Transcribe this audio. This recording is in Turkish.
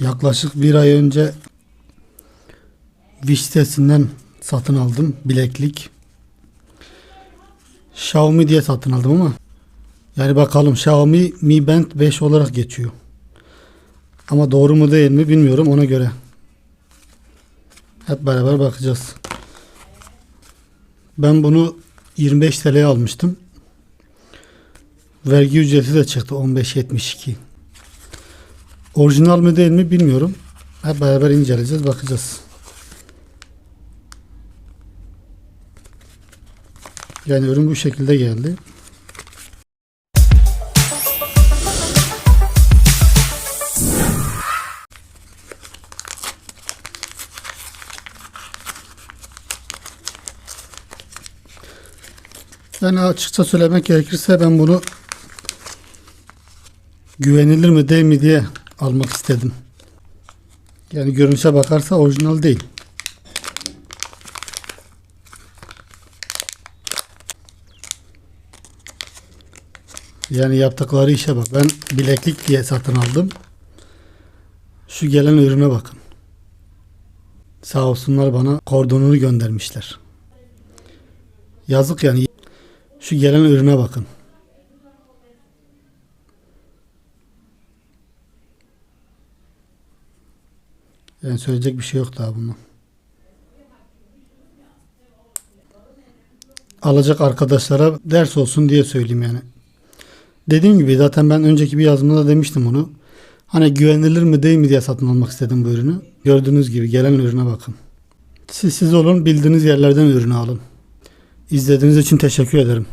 Yaklaşık bir ay önce Wish sitesinden satın aldım bileklik. Xiaomi diye satın aldım ama yani bakalım Xiaomi Mi Band 5 olarak geçiyor. Ama doğru mu değil mi bilmiyorum ona göre. Hep beraber bakacağız. Ben bunu 25 TL'ye almıştım. Vergi ücreti de çıktı 15.72. Orijinal mi değil mi bilmiyorum. Hep beraber inceleyeceğiz, bakacağız. Yani ürün bu şekilde geldi. Yani açıkça söylemek gerekirse ben bunu güvenilir mi değil mi diye almak istedim. Yani görünüşe bakarsa orijinal değil. Yani yaptıkları işe bak. Ben bileklik diye satın aldım. Şu gelen ürüne bakın. Sağ olsunlar bana kordonunu göndermişler. Yazık yani. Şu gelen ürüne bakın. Yani söyleyecek bir şey yok daha bundan. Alacak arkadaşlara ders olsun diye söyleyeyim yani. Dediğim gibi zaten ben önceki bir yazımda da demiştim bunu. Hani güvenilir mi değil mi diye satın almak istedim bu ürünü. Gördüğünüz gibi gelen ürüne bakın. Siz siz olun bildiğiniz yerlerden ürünü alın. İzlediğiniz için teşekkür ederim.